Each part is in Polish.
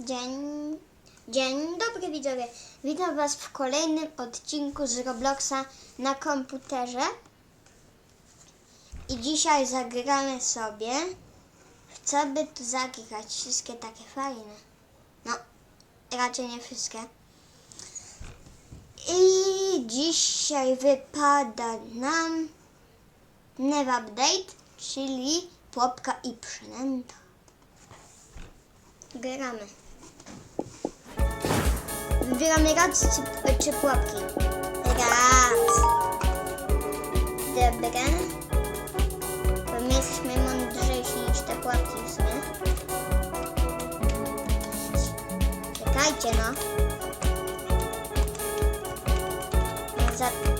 Dzień, dzień dobry widzowie. Witam Was w kolejnym odcinku z Robloxa na komputerze. I dzisiaj zagramy sobie. Co by tu zagrać? Wszystkie takie fajne. No, raczej nie wszystkie. I dzisiaj wypada nam Nev Update, czyli pułapka i przynęta. Gramy. Wybieramy raz czy, czy pułapki. Raz. Dobra. Bo my jesteśmy mądrzejsi niż te pułapki w sumie. Czekajcie no. Za...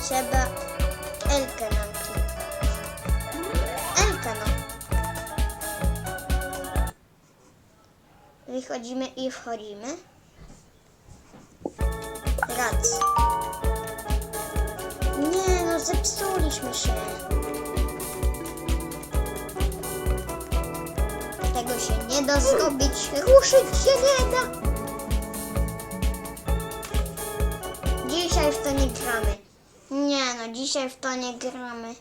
Trzeba Elkę nam. Elka no. Wychodzimy i wchodzimy. Raz. Nie no, zepsuliśmy się. Tego się nie da zrobić. Ruszyć się nie da. Dzisiaj w to nie gramy. Nie no, dzisiaj w to nie gramy.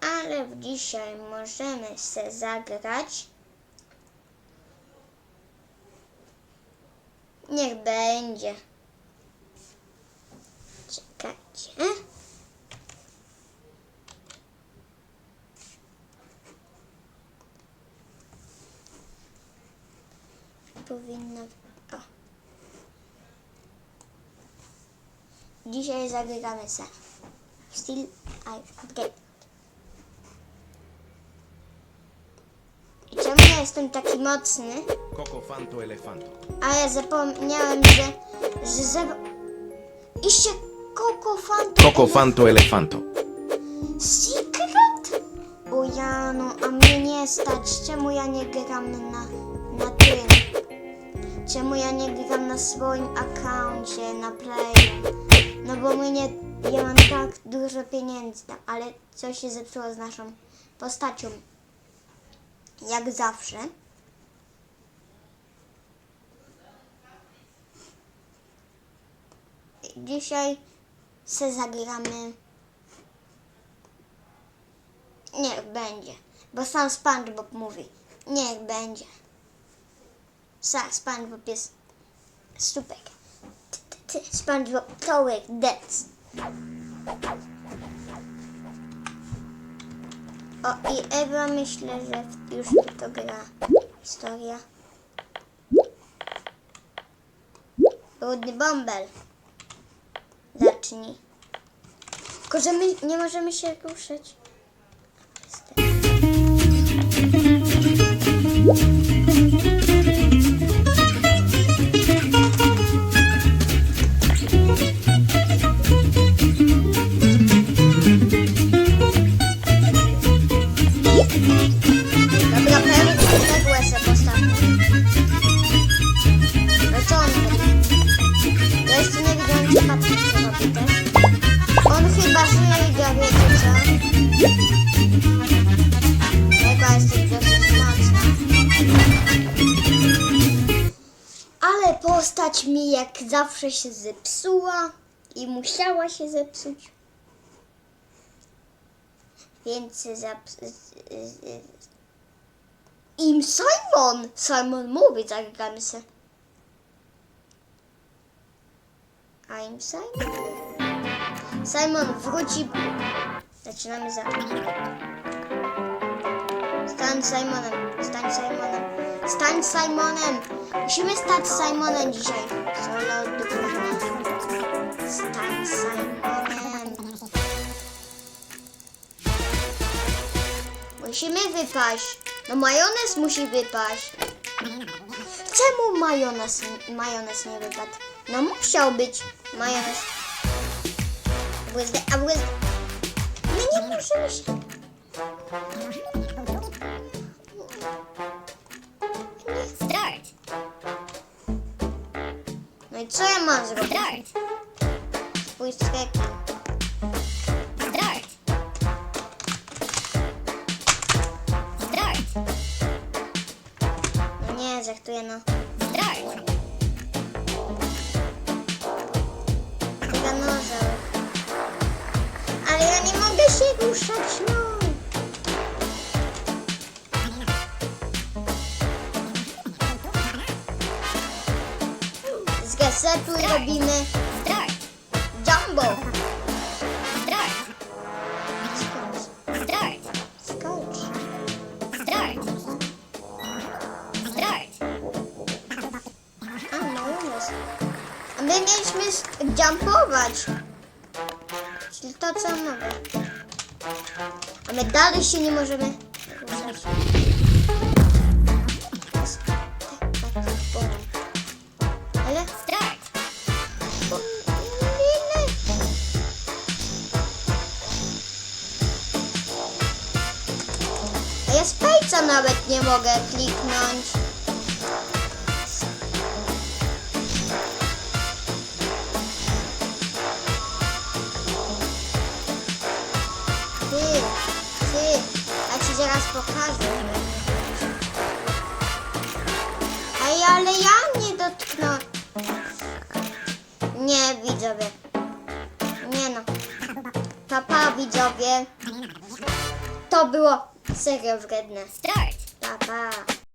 Ale dzisiaj możemy se zagrać. Niech będzie. Czekajcie. Powinno... O. Dzisiaj zagramy se. Still I upgrade. I czemu ja jestem taki mocny? Coco Fanto Elefanto. A ja zapomniałem, że... że za... Iście Coco Fanto... Coco Fanto Elefanto. Secret? O Jano, a mnie nie stać. Czemu ja nie gram na, na tym? Czemu ja nie gram na swoim accouncie, na Play? No bo my nie, ja mam tak dużo pieniędzy, tam, ale coś się zepsuło z naszą postacią. Jak zawsze. Dzisiaj se zagramy Niech będzie, bo sam SpongeBob mówi. Niech będzie. Sam SpongeBob jest ty, SpongeBob Tower Death. O, i Ewa myślę, że już to gra. Historia. Brudny bąbel. Zacznij. Tylko, że my nie możemy się ruszać. Dobra, postać mi jak zawsze się zepsuła i musiała się zepsuć. Więc Im Simon! Simon mówi, zagramy se. I'm Simon. Simon wróci. Zaczynamy za. Stań Simonem, stań Simonem, stań Simonem. Musimy stać Simonem dzisiaj. Solo drużyna. Stań Simonem. Musimy wypaść. No majonez musi wypaść. Czemu majonez, majonez nie wypadł? No musiał być majonez. Błyzdę, a błyzdę. My nie możemy się... Co ja mam zrobić? Start. Spójrz ekran. Start. Start. No nie, żartuję no. Start. Tyranozaur. Ale ja nie mogę się ruszać, no. Z gazetu robimy Start. jumbo. Start. Skocz. Start. Skocz. Start. Start. A, no umysł. A my mieliśmy jumpować. Czyli to, co mogę. A my dalej się nie możemy ruszać. Nawet nie mogę kliknąć. Ty, ty, ja ci zaraz pokażę. Ej, ale ja nie dotknę. Nie, widzowie. Nie no. Papa, widzowie. To było serio wredne. Start. Papa.